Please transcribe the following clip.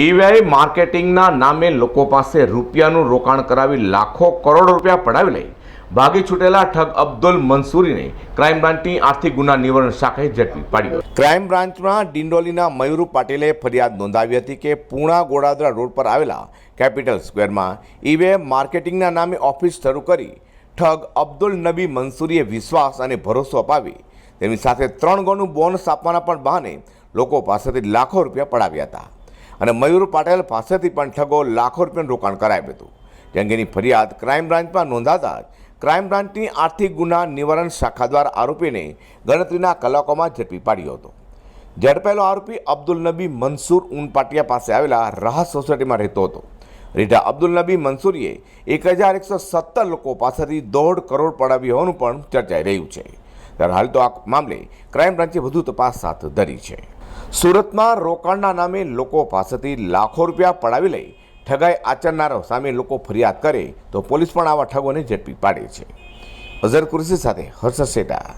ઈવીઆઈ માર્કેટિંગના નામે લોકો પાસે રૂપિયાનું રોકાણ કરાવી લાખો કરોડ રૂપિયા પડાવી લઈ ભાગી છૂટેલા ઠગ અબ્દુલ મંસૂરીને ક્રાઇમ બ્રાન્ચની આર્થિક ગુના નિવારણ શાખાએ ઝડપી પાડ્યો. ક્રાઇમ બ્રાન્ચમાં ડિંડોલીના મયુર પાટીલે ફરિયાદ નોંધાવી હતી કે પૂણા ગોડાદરા રોડ પર આવેલા કેપિટલ સ્ક્વેરમાં ઈવીઆઈ માર્કેટિંગના નામે ઓફિસ શરૂ કરી ઠગ અબ્દુલ નબી મંસૂરીએ વિશ્વાસ અને ભરોસો અપાવી. તેમની સાથે ત્રણ ગણું બોનસ આપવાના પણ બહાને લોકો પાસેથી લાખો રૂપિયા પડાવ્યા હતા. અને મયુર પાટેલ પાસેથી પણ ઠગો લાખો રૂપિયાનું રોકાણ કરાવ્યું હતું. જે અંગેની ફરિયાદ ક્રાઇમ બ્રાન્ચમાં નોંધાતા જ ક્રાઇમ બ્રાન્ચની આર્થિક ગુના નિવારણ શાખા દ્વારા આરોપીને ગણતરીના કલાકોમાં ઝડપી પાડ્યો હતો. ઝડપાયેલો આરોપી અબ્દુલ નબી મનસુર ઉનપાટિયા પાસે આવેલા રાહત સોસાયટીમાં રહેતો હતો. રીઢા અબ્દુલ નબી મંસૂરીએ એક હજાર એકસો સત્તર લોકો પાસેથી દોઢ કરોડ પડાવ્યું હોવાનું પણ ચર્ચાઈ રહ્યું છે. ત્યારે હાલ તો આ મામલે ક્રાઇમ બ્રાન્ચે વધુ તપાસ હાથ ધરી છે સુરતમાં રોકાણના નામે લોકો પાસેથી લાખો રૂપિયા પડાવી લઈ ઠગાઈ આચરનારો સામે લોકો ફરિયાદ કરે તો પોલીસ પણ આવા ઠગોને ઝડપી પાડે છે। અઝર કુરશી સાથે હર્ષદ શેઠા